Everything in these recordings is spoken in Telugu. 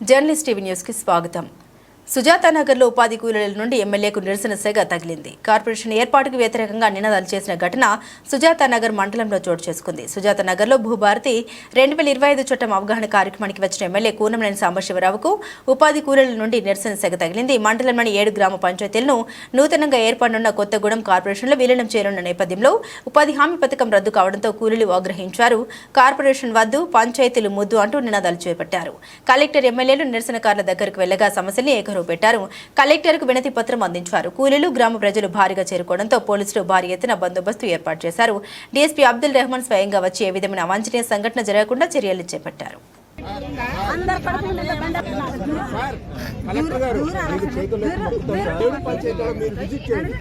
జర్నలిస్ట్ టీవీ న్యూస్కి స్వాగతం సుజాత నగర్లో ఉపాధి కూలీల నుండి ఎమ్మెల్యేకు నిరసన సెగ తగిలింది. కార్పొరేషన్ ఏర్పాటుకు వ్యతిరేకంగా నినాదాలు చేసిన ఘటన సుజాత నగర్ మండలంలో చోటు చేసుకుంది. సుజాతానగర్లో భూభారతి రెండు వేల ఇరవై ఐదు చట్టం అవగాహన కార్యక్రమానికి వచ్చిన ఎమ్మెల్యే కూనంనేని సాంబశివరావుకు ఉపాధి కూలీల నుండి నిరసన సెగ తగిలింది. మండలంలోని ఏడు గ్రామ పంచాయతీలను నూతనంగా ఏర్పడనున్న కొత్తగూడెం కార్పొరేషన్లో విలీనం చేయనున్న నేపథ్యంలో ఉపాధి హామీ పథకం రద్దు కావడంతో కూలీలు ఆగ్రహించారు. కార్పొరేషన్ వద్దు పంచాయతీలు ముద్దు అంటూ నినాదాలు చేపట్టారు. కలెక్టర్ ఎమ్మెల్యేలు నిరసనకారుల దగ్గరకు వెళ్ళగా సమస్యల్ని ఏకరువు పెట్టారు. కలెక్టర్కు వినతి పత్రం అందించారు. కూలీలు గ్రామ ప్రజలు భారీగా చేరుకోవడంతో పోలీసులు భారీ ఎత్తున బందోబస్తు ఏర్పాటు చేశారు. డీఎస్పీ అబ్దుల్ రెహమాన్ స్వయంగా వచ్చి ఏ విధమైన అవాంఛనీయ సంఘటన జరగకుండా చర్యలు చేపట్టారు. మీరు విజిట్ చేయండి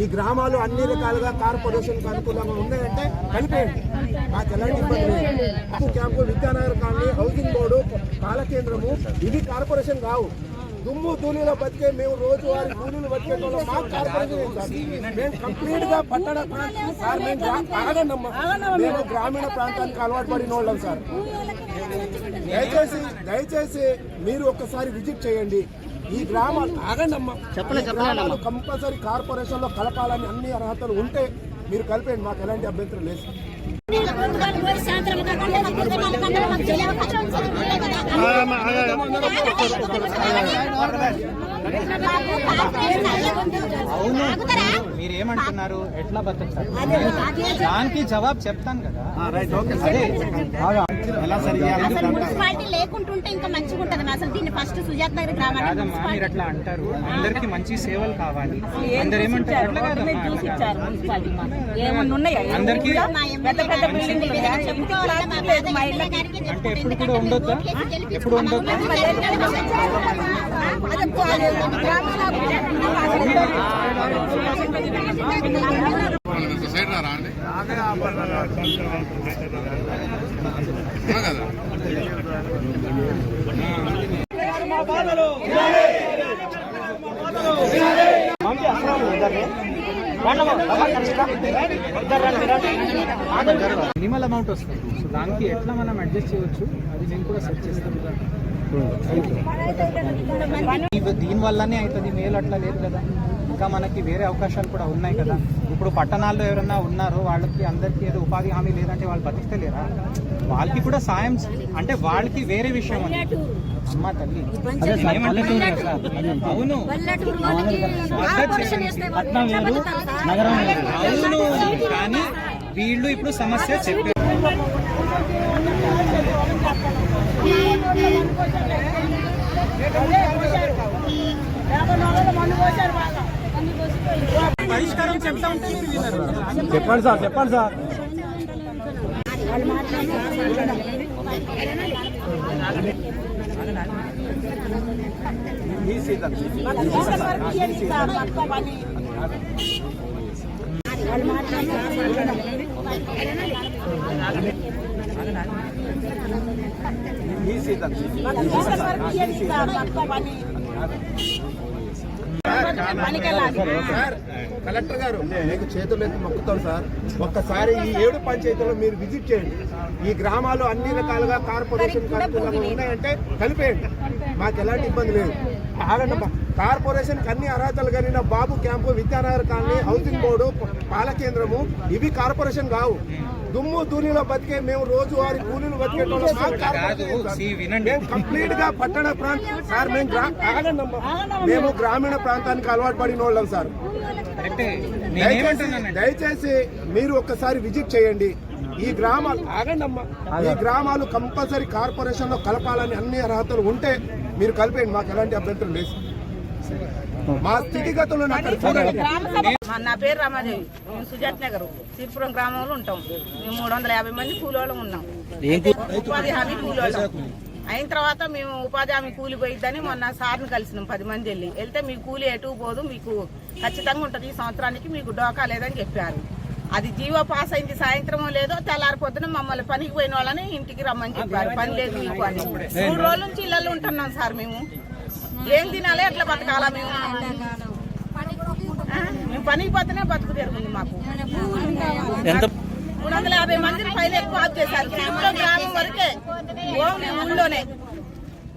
ఈ గ్రామాలు అన్ని రకాలుగా కార్పొరేషన్ అనుకూలంగా ఉన్నాయంటే కలిపేయండి మాకు ఎలాంటి ఇబ్బంది లేదు. Camp Vidyanagar colony housing board పాల కేంద్రము ఇవి కార్పొరేషన్ కావు. దుమ్ము ధూళిలో బతికే మేము రోజువారి కూలీలు బతికే మాకు కార్పొరేషన్. మేము కంప్లీట్గా పట్టణ ప్రాంతం సార్ మేము. మేము గ్రామీణ ప్రాంతానికి అలవాటు పడిన వాళ్ళం సార్. దయచేసి దయచేసి మీరు ఒక్కసారి విజిట్ చేయండి. ఈ గ్రామాలు ఆగండమ్మా. గ్రామాలు కంపల్సరీ కార్పొరేషన్లో కలపాలని అన్ని అర్హతలు ఉంటే మీరు కలిపేయండి. మాకు ఎలాంటి అభ్యంతరం లేదు అవును. మీరు ఏమంటున్నారు ఎట్లా బతుకుతారు దానికి జవాబు చెప్తాను కదా ఎలా అసలు మున్సిపాలిటీ లేకుంటుంటే ఇంకా మంచిగా ఉంటది అసలు దీన్ని ఫస్ట్ సుజాత్ నగర్ గ్రామాన్ని కాదమ్మా మీరు అట్లా అంటారు అందరికి మంచి సేవలు కావాలి అందరు ఏమంటారు అట్లా కాదమ్మా ఏమన్నా ఉన్నాయా అందరికీ పెద్ద పెద్ద బిల్డింగ్లు ఉన్నాయా? చెప్పుకోవాలి మా లేదు మా ఇళ్ళ అంటే ఎప్పుడు కూడా ఉండొద్దా ఎప్పుడు ఉండొద్దా అది కదా మినిమల్ అమౌంట్ వస్తుంది. సో దానికి ఎట్లా మనం అడ్జస్ట్ చేయవచ్చు? అది నేను కూడా సెట్ చేస్తాను. ఇవి దీని వల్లనే అవుతుంది. మేలు అట్లా లేదు కదా. ఇంకా మనకి వేరే అవకాశాలు కూడా ఉన్నాయి కదా ఇప్పుడు పట్టణాల్లో ఎవరైనా ఉన్నారో వాళ్ళకి అందరికీ ఏదో ఉపాధి హామీ లేదంటే వాళ్ళు బతికితలేరా వాళ్ళకి కూడా సాయం అంటే వాళ్ళకి వేరే విషయం అని అమ్మ తల్లి అవును. అవును కానీ వీళ్ళు ఇప్పుడు సమస్య చెప్పారు పరిష్కారం చెప్తా ఉంటే మీరు వినరు. చెప్పండి సార్ చెప్పండి సార్ సార్ కలెక్టర్ గారు మీకు చేతులు ఎత్తి మొక్కుతాం సార్. ఒక్కసారి ఈ ఏడు పంచాయతీలో మీరు విజిట్ చేయండి. ఈ గ్రామాలు అన్ని రకాలుగా కార్పొరేషన్ అనుకూలంగా ఉన్నాయంటే కలిపేయండి. మాకు ఎలాంటి ఇబ్బంది లేదు. ఆగండమ్మా కార్పొరేషన్ అన్ని అర్హతలు కలిగిన Babu camp Vidyanagar colony housing board పాల కేంద్రము ఇవి కార్పొరేషన్ కావు. దుమ్ము ధూళిలో బతికే మేము రోజువారి కూలీలు బతికే. మేము కంప్లీట్గా పట్టణ ప్రాంతం సార్ మేము. మేము గ్రామీణ ప్రాంతానికి అలవాటు పడిన వాళ్ళం సార్ దయచేసి మీరు ఒక్కసారి విజిట్ చేయండి. ఈ గ్రామాలు ఆగండమ్మా. ఈ గ్రామాలు కంపల్సరీ కార్పొరేషన్లో కలపాలని అన్ని అర్హతలు ఉంటే మీరు కలిపేయండి మాకు ఎలాంటి అభ్యంతరం లేదు. మా స్థితిగతులను అక్కడ చూడండి. మా- నా పేరు రామాదేవి. మేము సుజాత్ నగర్. సిరిపురం గ్రామంలో ఉంటాం. మేము మూడు వందల యాభై మంది కూలోళ్ళం ఉన్నాం. ఉపాధి హామీ కూలోళ్ళం. అయిన తర్వాత మేము ఉపాధి హామీ కూలి పోయిద్దని మొన్న సార్ని కలిసినాం పది మంది వెళ్ళి. వెళ్తే మీ కూలి ఎటు పోదు మీకు ఖచ్చితంగా ఉంటుంది. ఈ సంవత్సరానికి మీకు డోకా లేదని చెప్పారు. అది జీవో పాస్ అయింది సాయంత్రం లేదో తెల్లారి పొద్దున మమ్మల్ని పనికి పోయిన వాళ్ళని ఇంటికి రమ్మని చెప్పారు. పని లేదు మీకు అని. మూడు రోజుల నుంచి ఇళ్ళల్లో ఉంటున్నాం సార్ మేము. ఏం తినాలి ఎట్లా బతకాలా మేము? మేము పనికి పోతేనే బతుకు తెరుగుంది మాకు. మూడు వందల యాభై మందిని పైన ఎక్కువ ఆఫ్ చేశారు. గ్రామం వరకే. ఓన్లీ ఊళ్ళోనే.